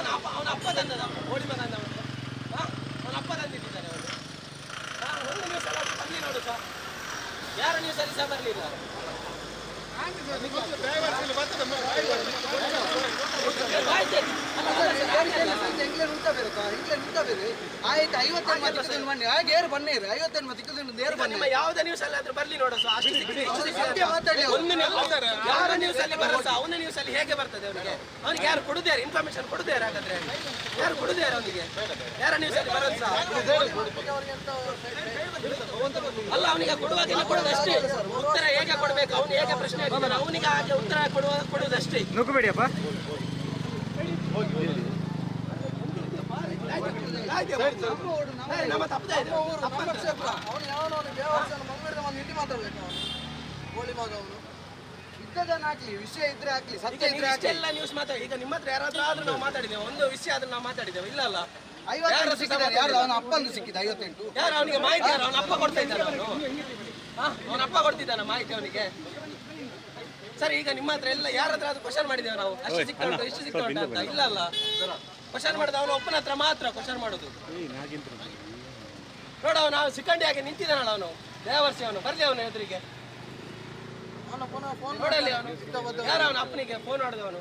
ಅವನ ಅಪ್ಪ ಅವನ ಅಪ್ಪ ತಂದದ ಓಡಿ ಬಂದ ಅವನು. ಅವನ ಅಪ್ಪ ತಂದಿದ್ದಾನೆ ಅವನು. ಹಾ, ಒಂದು ನ್ಯೂಸ್ ಎಲ್ಲ ಬರಲಿ ನೋಡು ಸರ್. ಯಾರ ನ್ಯೂಸ್ ಅಲ್ಲಿ ಸಹ ಬರಲಿಲ್ಲ ಇಂಗ್ಲೆಂಡ್ ಉಂಟ ಬೇರೆ ಇಲ್ಲೇ ಉಂಟ ಬೇರೆ ಆಯ್ತು ಐವತ್ತೆರಡು ಮತಕ್ಕೆ ಬನ್ನಿ. ಆ ಗೇರ್ ಬನ್ನಿ ಇರಿ ಐವತ್ತೆರಡು ಮತಕ್ಕೆ ನೇರ್ ಬನ್ನಿ. ನಿಮ್ಮ ಯಾವುದೇ ನ್ಯೂಸ್ ಅಲ್ಲಿ ಆದ್ರೂ ಬರ್ಲಿ ನೋಡು ಸತ್ಯ ಮಾತಾಡಿ ಒಂದು ಯಾರ ನ್ಯೂಸ್ ಅಲ್ಲಿ ಅವನ ನ್ಯೂಸ್ ಅಲ್ಲಿ ಹೇಗೆ ಬರ್ತದೆ ಅವನಿಗೆ? ಅವನಿಗೆ ಯಾರು ಕೊಡುದಾರೆ ಇನ್ಫಾರ್ಮೇಶನ್ ಕೊಡುದಾರೆ ಹಾಗಾದ್ರೆ? ಯಾರು ಕೊಡುದಾರೆ ಅವನಿಗೆ? ಯಾರ ನ್ಯೂಸ್ ಅಲ್ಲಿ ಬರಲ್ಲ ಸರ್? ಅಲ್ಲ ಅವನಿಗೆ ಕೊಡುವಾಗ ಕೊಡೋದಷ್ಟೇ. ಉತ್ತರ ಹೇಗೆ ಕೊಡ್ಬೇಕು? ಅವನು ಹೇಗೆ ಪ್ರಶ್ನೆ ಅವನಿಗೆ ಹಾಗೆ ಉತ್ತರ ಕೊಡುವ ಕೊಡುವುದಷ್ಟೇ. ನುಗ್ಗಬೇಡಿಯಪ್ಪ ನಮ್ಮ ತಪ್ಪದೇ ಇದೆ ಅವನು ಯಾವನವನು ದೇವಸ್ಥಾನ ಮಂಗಳೂರಿನ ಒಂದು ಹಿಂದಿ ಮಾತಾಡ್ಬೇಕು ಅವನು ಗೋಳಿ ಮಗ ಅವನು ಇದ್ದ ಜನ ಹಾಕ್ಲಿ ವಿಷಯ ಇದ್ರೆ ಹಾಕ್ಲಿ ಸತ್ಯ ಇದ್ರೆ ಹಾಕ್ಲಿ ಎಲ್ಲ ನ್ಯೂಸ್ ಮಾತಾಡಿ ಈಗ ನಿಮ್ಮ ಹತ್ರ ಯಾರಾದ್ರೂ ಆದ್ರೂ ನಾವು ಮಾತಾಡಿದ್ದೇವೆ ಒಂದು ವಿಷಯ ಆದ್ರೂ ನಾವು ಮಾತಾಡಿದ್ದೇವೆ ಇಲ್ಲ ಅಲ್ಲ ಯಾರು ಸಿಕ್ಕಿದ್ದಾರೆ ಯಾರು ಅವನ ಅಪ್ಪಂದು ಸಿಕ್ಕಿದೆ ಐವತ್ತೆಂಟು ಯಾರು ಅವನಿಗೆ ಮಾಹಿತಿ ಯಾರು ಅವನ ಅಪ್ಪ ಕೊಡ್ತಾ ಇದ್ದಾನೆ ಅವನು ಅವನ ಅಪ್ಪ ಕೊಡ್ತಿದ್ದಾನ ಮಾಹಿತಿ ಅವನಿಗೆ ಸರಿ ಈಗ ನಿಮ್ಮ ಹತ್ರ ಎಲ್ಲ ಯಾರ ಹತ್ರ ಅದು ಕ್ವಶನ್ ಮಾಡಿದ್ದೇವೆ ನಾವು. ಅಷ್ಟು ಸಿಕ್ತಾ ಉಂಟು ಇಷ್ಟು ಸಿಕ್ತಾ ಉಂಟು ಅಂತ. ಇಲ್ಲ ಅಲ್ಲ ಕ್ವಶನ್ ಮಾಡಿದ ಅವನು ಒಪ್ಪನ ಹತ್ರ ಮಾತ್ರ ಕ್ವಶನ್ ಮಾಡೋದು. ನೋಡ ಅವನು ನಾವು ಸಿಕ್ಕಂಡಿಯಾಗಿ ನಿಂತಿದ್ದಾನಲ್ಲ ಅವನು. ದೇವರ್ಸಿ ಅವನು. ಬರ್ಲಿ ಅವನು ಎದುರಿಗೆ. ಅವನ ನೋಡಲಿ ಅವನು. ಯಾರು ಅವನ ಅಪ್ಪನಿಗೆ ಫೋನ್ ಮಾಡಿದವನು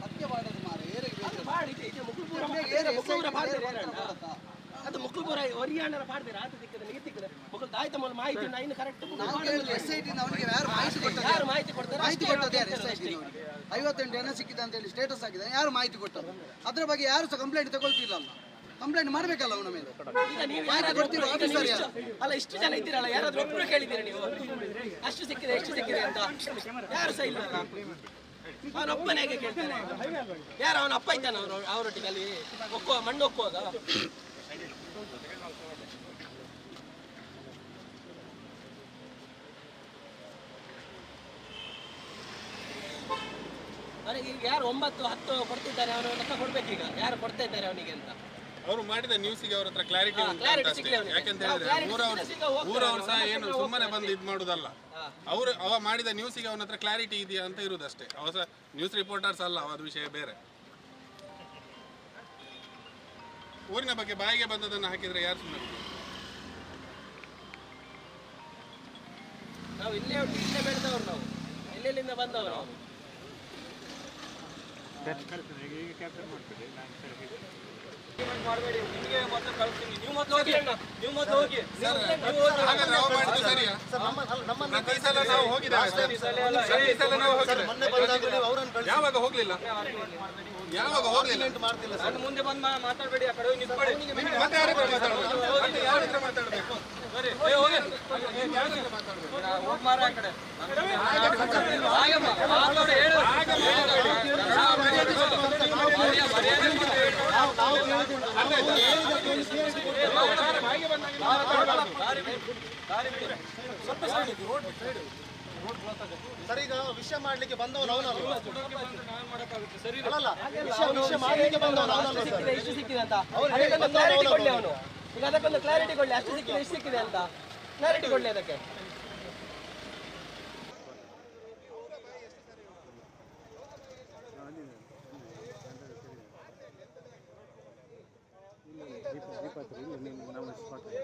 ಸತ್ಯ ಮಾಡೋದು ಮಾರ. ಏರಿಗೆ ಬೇಕು. ಮಾಡಿ ಇದೆ, ಇದೆ, ಮುಕುಲ್ಪುರ ಒರಿಯಾಣರ ಪಾಡ್ದೇರ ಆತ ಸಿಕ್ಕದ ನೀರು ಸಿಕ್ಕದ ಮುಕುಲ್ ದಾಯ್ತ ಮೂಲ ಮಾಹಿತಿ ಇನ್ನು ಕರೆಕ್ಟ್ ಯಾರು ಮಾಹಿತಿ ಕೊಟ್ಟದ್ದು? ಯಾರು ಮಾಹಿತಿ ಕೊಡ್ತಾರೆ? ಮಾಹಿತಿ ಕೊಟ್ಟದ್ದು ಯಾರು ಎಸ್ ಹೇಳ್ತಾರೆ ಐ ಟಿ ಐವತ್ತೆಂಟು ಜನ ಸಿಕ್ಕಿದೆ ಅಂತ ಹೇಳಿ ಸ್ಟೇಟಸ್ ಆಗಿದೆ ಯಾರು ಮಾಹಿತಿ ಕೊಟ್ಟರು ಅದ್ರ ಬಗ್ಗೆ ಯಾರು ಸಹ ಕಂಪ್ಲೇಂಟ್ ತಗೊಳ್ತಿಲ್ಲ ಅಲ್ಲ ಕಂಪ್ಲೇಂಟ್ ಮಾಡ್ಬೇಕಲ್ಲ ಅವನ ಮೇಲೆ. ಮಾಹಿತಿ ಕೊಡ್ತೀರಾ ಆಫೀಸರ್ ಯಾರು? ಅಲ್ಲ ಇಷ್ಟು ಜನ ಇದ್ದೀರಲ್ಲ ಯಾರಾದ್ರೂ ಒಬ್ಬರು ಕೇಳಿದ್ದೀರಾ ನೀವು? ಅಷ್ಟು ಸಿಕ್ಕಿದೆ ಎಷ್ಟು ಸಿಕ್ಕಿದೆ ಅಂತ. ಯಾರು ಸಹ ಇಲ್ಲ ಅವನ ಅಪ್ಪನ ಹೇಗೆ ಕೇಳ್ತಾನೆ ಯಾರು ಅವನ ಅಪ್ಪ ಇದ್ದಾನ ಅವರು ಅವರೊಟ್ಟಿಗೆ ಅಲ್ಲಿ ಒಕ್ಕುವ ಮಣ್ಣು ಒಕ್ಕುವಾಗ? ಈಗ ಯಾರು ಒಂಬತ್ತು ಹತ್ತು ಕೊಡ್ತಿದ್ದಾರೆ ಅವನು ಲೆಕ್ಕ ಕೊಡ್ಬೇಕೀಗ ಯಾರು ಕೊಡ್ತಾ ಇದ್ದಾರೆ ಅವನಿಗೆ ಅಂತ? ಅವರು ಮಾಡಿದ ನ್ಯೂಸಿಗೆ ಅವ್ರ ಹತ್ರ ಕ್ಲಾರಿಟಿ ಯಾಕಂತ ಹೇಳಿದ್ರೆ ಊರವ್ರು ಊರವ್ರು ಸಹ ಏನು ಸುಮ್ಮನೆ ಬಂದು ಇದ್ ಮಾಡುದಲ್ಲ. ಅವರು ಅವ ಮಾಡಿದ ನ್ಯೂಸಿಗೆ ಅವನ ಹತ್ರ ಕ್ಲಾರಿಟಿ ಇದೆಯಾ ಅಂತ ಇರುದಷ್ಟೇ. ಅವ ಸಹ ನ್ಯೂಸ್ ರಿಪೋರ್ಟರ್ಸ್ ಅಲ್ಲ ಅದು ವಿಷಯ ಬೇರೆ. ಊರಿನ ಬಗ್ಗೆ ಬಾಯಿಗೆ ಬಂದದನ್ನು ಹಾಕಿದ್ರೆ ಯಾರು ಸುಮ್ಮನೆ ನಾವು ಇಲ್ಲೇ ಇಲ್ಲೇ ಬೆಳೆದವರು ನಾವು. ಎಲ್ಲೆಲ್ಲಿಂದ ಬಂದವರು ನಾವು ಹಾಗಾದ್ರೆ ಅವ ಮಾಡಿದ್ದು ಸರಿಯಾ ಯಾವಾಗ ಹೋಗ್ಲಿಲ್ಲ? ಯಾವಾಗ ಹೋಗ್ಲಿಲ್ಲ? ಮುಂದೆ ಬಂದು ಮಾತಾಡಬೇಡಿ ಆ ಕಡೆ ನಿಂತ್ಕೊಳ್ಳಿ. ಮತ್ತೆ ಯಾರ ಹತ್ರ ಮಾತಾಡ್ಬೇಕು? ಯಾರ ಹತ್ರ ಮಾತಾಡಬೇಕು? ಹೋಗಿ. ಮಾರ ಆ ಕಡೆ. ಮಾತಾಡು, ಹೇಳು. ಸರ್ ಈಗ ವಿಷಯ ಮಾಡ್ಲಿಕ್ಕೆ ಬಂದವನು ಅವನಲ್ಲ ವಿಷಯ ವಿಷಯ ಮಾಡ್ಲಿಕ್ಕೆ ಬಂದವನು ಅವನಲ್ಲ ಸರ್ ಸಿಕ್ಕಿದೆ ಇಷ್ಟು ಸಿಕ್ಕಿದೆ ಅಂತ. ಅದಕ್ಕೊಂದು ಕ್ಲಾರಿಟಿ ಕೊಡ್ಲಿ ಅವನು. ಈಗ ಅದಕ್ಕೊಂದು ಕ್ಲಾರಿಟಿ ಕೊಡ್ಲಿ ಅಷ್ಟು ಸಿಕ್ಕಿದೆ ಇಷ್ಟು ಸಿಕ್ಕಿದೆ ಅಂತ. ಕ್ಲಾರಿಟಿ ಕೊಡ್ಲಿ ಅದಕ್ಕೆ. mean when I was fucking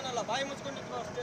కదా ಬಾಯಿ ಮುಚ್ಕೊಂಡಿದ್ರು ಅಷ್ಟೇ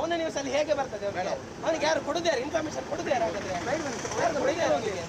ಅವನ ನ್ಯೂಸಲ್ಲಿ ಹೇಗೆ ಬರ್ತದೆ ಅವನಿಗೆ? ಯಾರು ಕೊಡದೇ ಇನ್ಫಾರ್ಮೇಶನ್ ಕೊಡದೇ ಯಾರು? ಹಾಗಾದ್ರೆ